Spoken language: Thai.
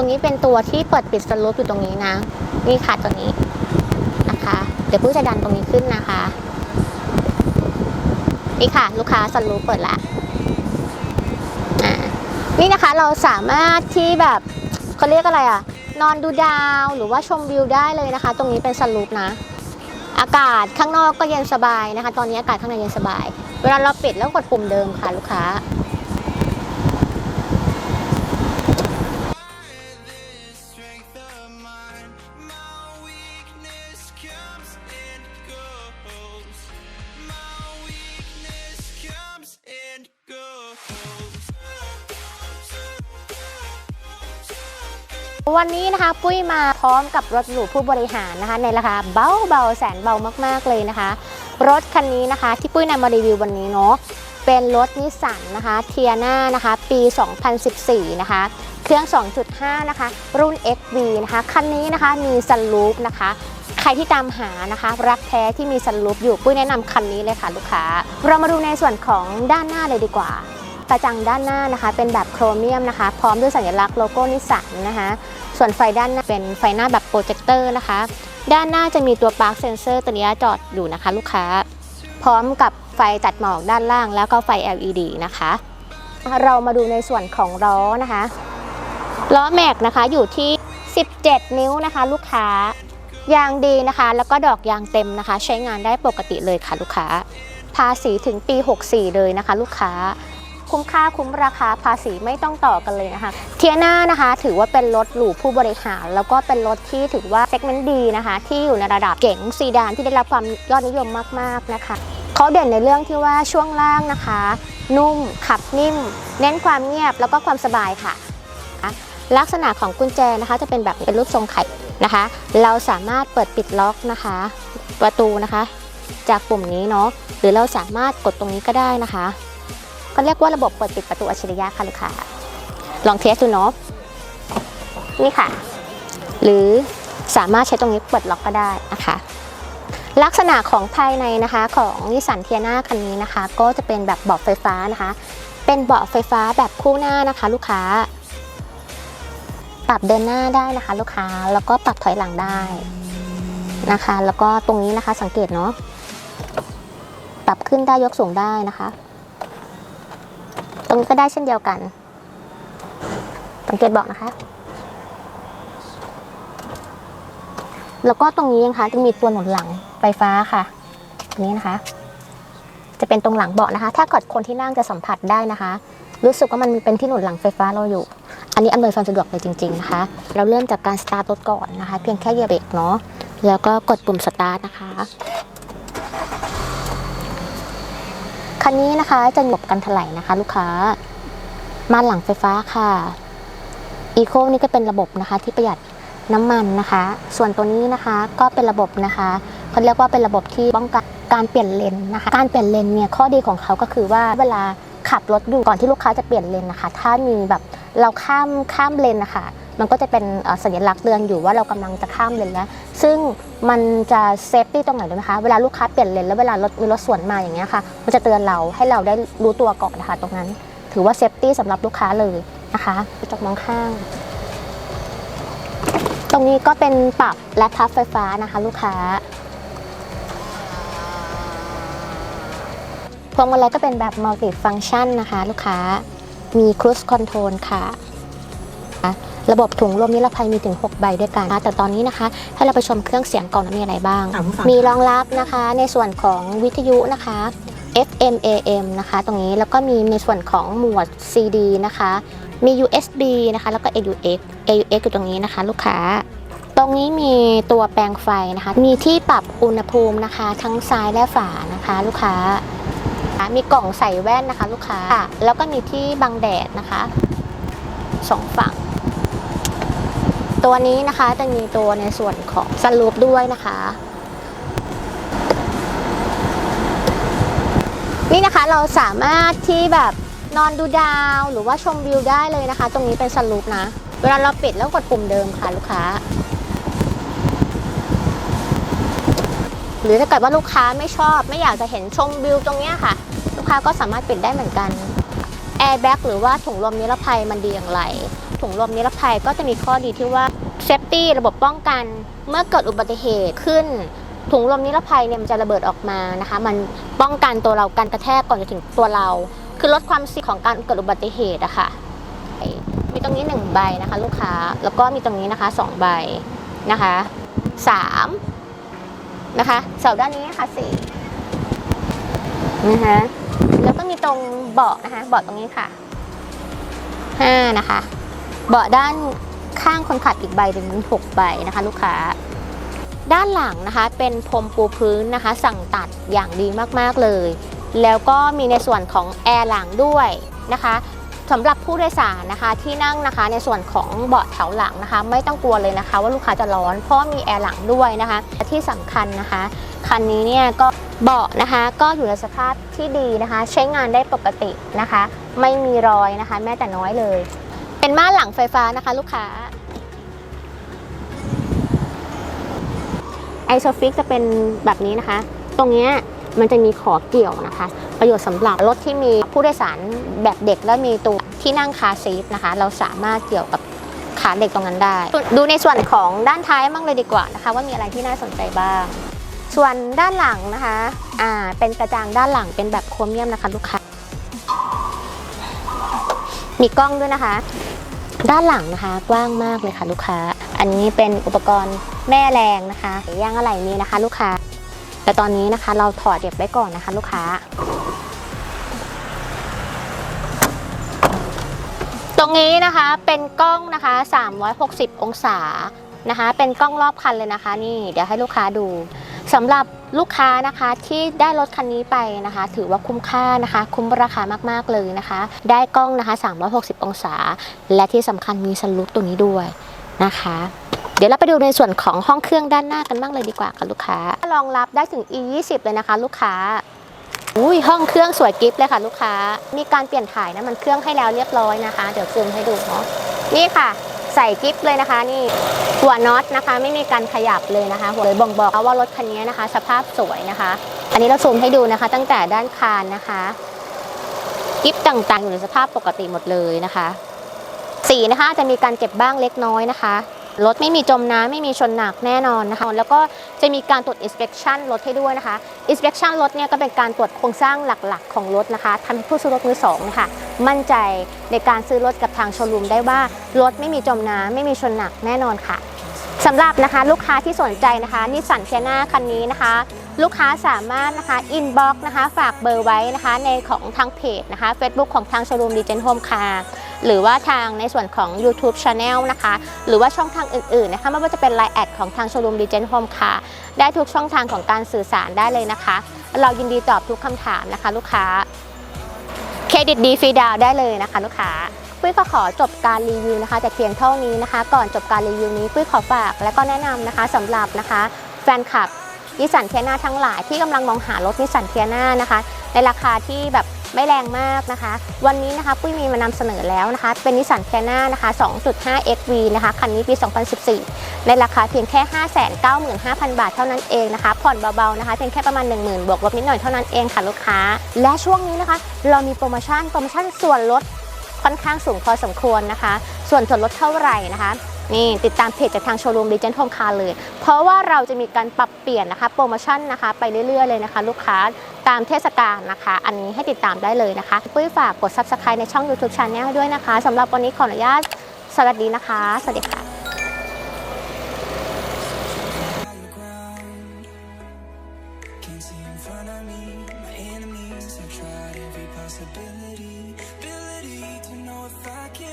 รงนี้เป็นตัวที่เปิดปิดสลูปอยู่ตรงนี้นะ นี่ค่ะตัวนี้นะคะ เดี๋ยวปุ้ยจะดันตรงนี้ขึ้นนะคะ นี่ค่ะ ลูกค้าสลูปเปิดละนี่นะคะเราสามารถที่แบบเขาเรียกอะไรอะนอนดูดาวหรือว่าชมวิวได้เลยนะคะ ตรงนี้เป็นสลูปนะ อากาศข้างนอกก็เย็นสบายนะคะ ตอนนี้อากาศข้างในเย็นสบาย เวลาเราปิดแล้วกดปุ่มเดิมค่ะลูกค้า วันนี้นะคะปุ้ยมาพร้อมกับรถหรูผู้บริหารนะคะ ในราคาเบาเบาแสนเบามากๆเลยนะคะ รถคันนี้นะคะ ที่ปุ้ยนำมารีวิววันนี้เนาะเป็นรถนิสสันนะคะเทียนานะคะ ปี 2014 นะคะ เครื่อง 2.5 นะคะ รุ่น XV นะคะ คันนี้นะคะมีซันลูปนะคะ ใครที่ตามหานะคะ รักแท้ที่มีซันลูปอยู่ ปุ้ยแนะนำคันนี้เลยค่ะลูกค้า เรามาดูในส่วนของด้านหน้าเลยดีกว่ากระจังด้านหน้านะคะ เป็นแบบโครเมียมนะคะ พร้อมด้วยสัญลักษณ์โลโก้นิสสันนะคะ ส่วนไฟด้านหน้าเป็นไฟหน้าแบบโปรเจคเตอร์นะคะ ด้านหน้าจะมีตัวปาร์คเซนเซอร์ตัวนี้จอดอยู่นะคะ ลูกค้า พร้อมกับไฟตัดหมอกด้านล่างแล้วก็ไฟ LED นะคะ เรามาดูในส่วนของล้อนะคะล้อแม็กนะคะอยู่ที่ 17 นิ้วนะคะ ลูกค้ายางดีนะคะ แล้วก็ดอกยางเต็มนะคะ ใช้งานได้ปกติเลยค่ะลูกค้า ภาษีถึงปี 64 เลยนะคะ ลูกค้า คุ้มค่าคุ้มราคาภาษีไม่ต้องต่อกันเลยนะคะ เทียนานะคะ ถือว่าเป็นรถหรูผู้บริหาร แล้วก็เป็นรถที่ถือว่าเซกเมนต์ดีนะคะ ที่อยู่ในระดับเก๋งซีดานที่ได้รับความยอดนิยมมากๆนะคะเขาเด่นในเรื่องที่ว่าช่วงล่างนะคะ นุ่มขับนิ่ม เน้นความเงียบแล้วก็ความสบายค่ะ ลักษณะของกุญแจนะคะ จะเป็นแบบเป็นรูปทรงไข่นะคะ เราสามารถเปิดปิดล็อกนะคะ ประตูนะคะ จากปุ่มนี้เนาะหรือเราสามารถกดตรงนี้ก็ได้นะคะ ก็เรียกว่าระบบเปิดปิดประตูอัจฉริยะค่ะลูกค้าลองเทสดูเนาะนี่ค่ะ หรือสามารถใช้ตรงนี้เปิดล็อกก็ได้นะคะลักษณะของภายในนะคะของนิสสันเทียนาคันนี้นะคะ ก็จะเป็นแบบเบาะไฟฟ้านะคะ เป็นเบาะไฟฟ้าแบบคู่หน้านะคะ ลูกค้า ปรับเดินหน้าได้นะคะ ลูกค้าแล้วก็ปรับถอยหลังได้นะคะ แล้วก็ตรงนี้นะคะสังเกตเนาะปรับขึ้นได้ยกสูงได้นะคะ ตรงนี้ก็ได้เช่นเดียวกัน สังเกตบอกนะคะ แล้วก็ตรงนี้นะคะจะมีตัวหนุนหลังไฟฟ้าค่ะ ตรงนี้นะคะ จะเป็นตรงหลังเบาะนะคะ ถ้าเกิดคนที่นั่งจะสัมผัสได้นะคะ รู้สึกว่ามันเป็นที่หนุนหลังไฟฟ้าเราอยู่ อันนี้อำนวยความสะดวกเลยจริง ๆนะคะ เราเริ่มจากการสตาร์ทรถก่อนนะคะ เพียงแค่เหยียบเบรกเนาะ แล้วก็กดปุ่มสตาร์ทนะคะ คันนี้นะคะจะหยบกันถลายนะคะ ลูกค้าม่านหลังไฟฟ้าค่ะอีโคนี่ก็เป็นระบบนะคะ ที่ประหยัดน้ำมันนะคะ ส่วนตัวนี้นะคะก็เป็นระบบนะคะเขาเรียกว่าเป็นระบบที่ป้องกันการเปลี่ยนเลนนะคะ การเปลี่ยนเลนเนี่ยข้อดีของเขาก็คือว่าเวลาขับรถอยู่ก่อนที่ลูกค้าจะเปลี่ยนเลนนะคะ ถ้ามีแบบเราข้ามข้ามเลนนะคะ มันก็จะเป็นสัญลักษณ์เตือนอยู่ว่าเรากำลังจะข้ามเลนแล้ว ซึ่งมันจะเซฟตี้ตรงไหนรู้ไหมคะ เวลาลูกค้าเปลี่ยนเลนแล้วเวลารถมีรถสวนมาอย่างเงี้ยค่ะ มันจะเตือนเราให้เราได้รู้ตัวก่อนนะคะตรงนั้น ถือว่าเซฟตี้สำหรับลูกค้าเลยนะคะกระจกมองข้าง ตรงนี้ก็เป็นปรับและพับไฟฟ้านะคะ ลูกค้าพวงมาลัยก็เป็นแบบมัลติฟัง c t ชันนะคะ ลูกค้ามีครู i คอนโทรลค่ะ ระบบถุงลมนิรภัยมีถึง 6 ใบด้วยกันแต่ตอนนี้นะคะ ให้เราไปชมเครื่องเสียงก่อนว่ามีอะไรบ้างถามผู้ฟังมีรองรับนะคะในส่วนของวิทยุนะคะ FM AM นะคะ ตรงนี้แล้วก็มีในส่วนของหมวด CD นะคะ มี USB นะคะ แล้วก็ AUX AUX อยู่ตรงนี้นะคะ ลูกค้า ตรงนี้มีตัวแปลงไฟนะคะ มีที่ปรับอุณหภูมินะคะ ทั้งซ้ายและฝานะคะ ลูกค้า มีกล่องใส่แว่นนะคะ ลูกค้า แล้วก็มีที่บังแดดนะคะสองฝั่ง ตัวนี้นะคะจะมีตัวในส่วนของสลูปด้วยนะคะ นี่นะคะเราสามารถที่แบบนอนดูดาวหรือว่าชมวิวได้เลยนะคะ ตรงนี้เป็นสลูปนะ เวลาเราปิดแล้วกดปุ่มเดิมค่ะลูกค้า หรือถ้าเกิดว่าลูกค้าไม่ชอบ ไม่อยากจะเห็นชมวิวตรงเนี้ยค่ะ ลูกค้าก็สามารถปิดได้เหมือนกันแอร์แบ็กหรือว่าถุงลมนิรภัยมันดีอย่างไร ถุงลมนิรภัยก็จะมีข้อดีที่ว่าเซฟตี้ระบบป้องกัน เมื่อเกิดอุบัติเหตุขึ้น ถุงลมนิรภัยเนี่ยมันจะระเบิดออกมานะคะ มันป้องกันตัวเราการกระแทกก่อนจะถึงตัวเรา คือลดความเสี่ยงของการเกิดอุบัติเหตุอะค่ะมีตรงนี้ 1 ใบนะคะ ลูกค้าแล้วก็มีตรงนี้นะคะ 2 ใบนะคะ3นะคะเสาด้านนี้ค่ะ4นะคะแล้วก็มีตรงเบาะนะคะเบาะตรงนี้ค่ะ5นะคะ เบาะด้านข้างคนขับอีกใบหนึ่งมี6ใบนะคะลูกค้า ด้านหลังนะคะเป็นพรมปูพื้นนะคะ สั่งตัดอย่างดีมากๆเลย แล้วก็มีในส่วนของแอร์หลังด้วยนะคะสำหรับผู้โดยสารนะคะที่นั่งนะคะในส่วนของเบาะแถวหลังนะคะ ไม่ต้องกลัวเลยนะคะ ว่าลูกค้าจะร้อนเพราะมีแอร์หลังด้วยนะคะและที่สำคัญนะคะคันนี้เนี่ยก็เบาะนะคะก็อยู่ในสภาพที่ดีนะคะ ใช้งานได้ปกตินะคะ ไม่มีรอยนะคะ แม้แต่น้อยเลย เป็นม่านหลังไฟฟ้านะคะลูกค้าไอโซฟิกจะเป็นแบบนี้นะคะ ตรงเนี้ยมันจะมีขอเกี่ยวนะคะ ประโยชน์สำหรับรถที่มีผู้โดยสารแบบเด็กและมีตัวที่นั่งคาซีทนะคะ เราสามารถเกี่ยวกับขาเด็กตรงนั้นได้ ดูในส่วนของด้านท้ายบ้างเลยดีกว่านะคะ ว่ามีอะไรที่น่าสนใจบ้าง ส่วนด้านหลังนะคะอ่าเป็นกระจังด้านหลังเป็นแบบโครเมียมนะคะลูกค้ามีกล้องด้วยนะคะ ด้านหลังนะคะกว้างมากเลยค่ะลูกค้า อันนี้เป็นอุปกรณ์แม่แรงนะคะย่างอะไรมีนะคะ ลูกค้า แต่ตอนนี้นะคะเราถอดเก็บไว้ก่อนนะคะ ลูกค้า ตรงนี้นะคะเป็นกล้องนะคะ 360 องศานะคะ เป็นกล้องรอบคันเลยนะคะ นี่เดี๋ยวให้ลูกค้าดูสำหรับ ลูกค้านะคะที่ได้รถคันนี้ไปนะคะ ถือว่าคุ้มค่านะคะ คุ้มราคามากๆเลยนะคะ ได้กล้องนะคะ 360 องศา และที่สำคัญมีสลูปตัวนี้ด้วยนะคะ เดี๋ยวเราไปดูในส่วนของห้องเครื่องด้านหน้ากันบ้างเลยดีกว่าค่ะลูกค้ารองรับได้ถึง e 2 0เลยนะคะ ลูกค้าอุ้ยห้องเครื่องสวยกิฟต์เลยค่ะลูกค้า มีการเปลี่ยนถ่ายน้ำมันเครื่องให้แล้วเรียบร้อยนะคะ เดี๋ยวซูมให้ดูเนาะนี่ค่ะ ใส่กิ๊บเลยนะคะ นี่หัวน็อตนะคะ ไม่มีการขยับเลยนะคะหัวเลยบ่งบอกว่ารถคันนี้นะคะ สภาพสวยนะคะ อันนี้เราซูมให้ดูนะคะ ตั้งแต่ด้านคานนะคะกิ๊บต่างๆ อยู่ในสภาพปกติหมดเลยนะคะ สีนะคะจจะมีการเจ็บบ้างเล็กน้อยนะคะ รถไม่มีจมน้ำไม่มีชนหนักแน่นอนนะคะ แล้วก็จะมีการตรวจ inspection รถให้ด้วยนะคะ inspection รถเนี่ยก็เป็นการตรวจโครงสร้างหลักๆ ของรถนะคะทำให้ผู้ซื้อรถมือสองนะคะมั่นใจในการซื้อรถกับทางโชว์รูมได้ว่ารถไม่มีจมน้ำไม่มีชนหนักแน่นอนค่ะสำหรับนะคะลูกค้าที่สนใจนะคะนิสสันเทียนาคันนี้นะคะ ลูกค้าสามารถนะคะ inbox นะคะฝากเบอร์ไว้นะคะในของทางเพจนะคะ Facebook ของทางโชว์รูมดีเจนโฮมคา หรือว่าทางในส่วนของ YouTube Channel นะคะ หรือว่าช่องทางอื่นๆนะคะไม่ว่าจะเป็น Line แอดของทางโชว์รูมดีเจนโฮมคาได้ทุกช่องทางของการสื่อสารได้เลยนะคะ เรายินดีตอบทุกคำถามนะคะ ลูกค้าเครดิตดีฟรีดาวได้เลยนะคะ ลูกค้าปุ้ยก็ขอจบการรีวิวนะคะแต่เพียงเท่านี้นะคะ ก่อนจบการรีวิวนี้ปุ้ยขอฝากและก็แนะนำนะคะสำหรับนะคะ แฟนคลับนิสสันเทียนาทั้งหลายที่กำลังมองหารถนิสสันเทียนานะคะ ในราคาที่แบบ ไม่แรงมากนะคะ วันนี้นะคะปุ้ยมีมานำเสนอแล้วนะคะ เป็นนิสสันเทียนานะคะ 2.5 XV นะคะ คันนี้ปี 2014 ในราคาเพียงแค่ 595,000 บาทเท่านั้นเองนะคะ ผ่อนเบาๆนะคะ เพียงแค่ประมาณ 10,000 บวกลบนิดหน่อยเท่านั้นเองค่ะลูกค้า และช่วงนี้นะคะ เรามีโปรโมชั่น โปรโมชั่นส่วนลดค่อนข้างสูงพอสมควรนะคะ ส่วนส่วนลดเท่าไหร่นะคะ นี่ติดตามเพจจากทางโชว์รูมดีเจน h o มคาเลย เพราะว่าเราจะมีการปรับเปลี่ยนนะคะโปรโมชั่นนะคะไปเรื่อยๆเลยนะคะ ลูกค้าตามเทศกาลนะคะ อันนี้ให้ติดตามได้เลยนะคะปุ้ยฝากกด subscribe ในช่อง YouTube Channel ด้วยนะคะสำหรับวันนี้ขออนุญาตสวัสดีนะคะ สวัสดีค่ะ